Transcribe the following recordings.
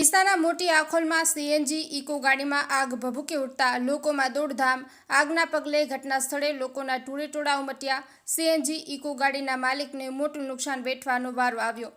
ડીસાના મોટી આખોલમાં CNG, eco ગાડીમાં આગ ભભૂકી ઉઠતા લોકોમાં દોડધામ. આગના પગલે ઘટના સ્થળે લોકોના ટોળેટોળા ઉમટ્યા. સીએનજી, ઇકો ગાડીના માલિકને મોટું નુકસાન વેઠવાનો વારો આવ્યો.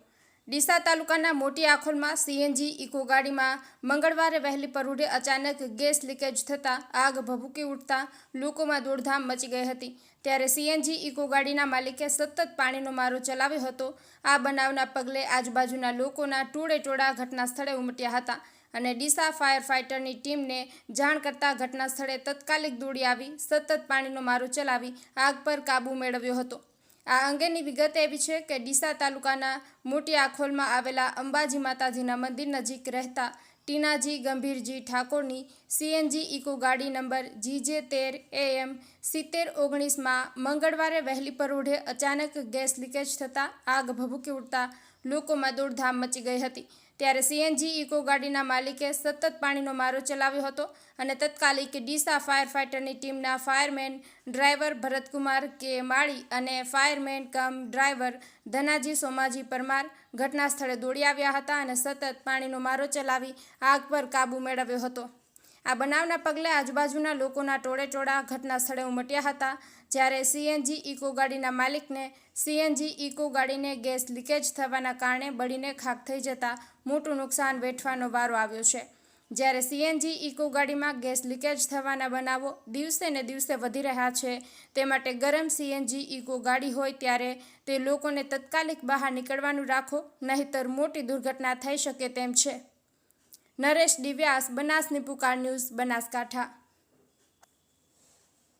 ડીસા તાલુકાના મોટી આખોલમાં સીએનજી, ઇકો ગાડીમાં મંગળવારે વહેલી પરોઢે અચાનક ગેસ લીકેજ થતાં આગ ભભૂકી ઉઠતા લોકોમાં દોડધામ મચી ગઈ હતી. ત્યારે સીએનજી, ઇકો ગાડીના માલિકે સતત પાણીનો મારો ચલાવ્યો હતો. આ બનાવના પગલે આજુબાજુના લોકોના ટોળે ટોળા ઘટના સ્થળે ઉમટ્યા હતા અને ડીસા ફાયર ફાઇટરની ટીમને જાણ કરતાં ઘટના સ્થળે તત્કાલિક દોડી આવી, સતત પાણીનો મારો ચલાવી, આગ પર કાબૂ મેળવ્યો હતો. આ અંગેની વિગત એવી છે કે ડીસા તાલુકાના મોટી આખોલમાં આવેલા અંબાજી માતાજીના મંદિર નજીક રહેતા ટીનાજી ગંભીરજી ઠાકોરની સીએનજી ઇકો ગાડી નંબર જીજે તેર એએમ સિત્તેર ઓગણીસમાં મંગળવારે વહેલી પરોઢે અચાનક ગેસ લીકેજ થતાં આગ ભભૂકી ઉઠતા લોકોમાં દોડધામ મચી ગઈ હતી. ત્યારે સીએનજી ઇકો ગાડીના માલિકે સતત પાણીનો મારો ચલાવ્યો હતો અને તત્કાલિક ડીસા ફાયર ફાઇટરની ટીમના fireman driver Bharatkumar K Mali અને fireman cum driver Dhanaji Somaji Parmar ઘટના સ્થળે દોડી આવ્યા હતા અને સતત પાણીનો મારો ચલાવી આગ પર કાબૂ મેળવ્યો હતો. આ બનાવના પગલે આજુબાજુના લોકોના ટોળે ટોળા ઘટના સ્થળે ઉમટ્યા હતા, જ્યારે સીએનજી ઇકો ગાડીના માલિકને સીએનજી ઇકો ગાડીને ગેસ લીકેજ થવાના કારણે બળીને ખાક થઈ જતા મોટું નુકસાન વેઠવાનો વારો આવ્યો છે. જ્યારે સીએનજી ઇકો ગાડીમાં ગેસ લીકેજ થવાના બનાવો દિવસે ને દિવસે વધી રહ્યા છે, તે માટે ગરમ સીએનજી ઇકો ગાડી હોય ત્યારે તે લોકોને તત્કાલિક બહાર નીકળવાનું રાખો, નહીતર મોટી દુર્ઘટના થઈ શકે તેમ છે. નરેશ દિવ્યાસ બનાસની પુકાર ન્યૂઝ બનાસકાંઠા.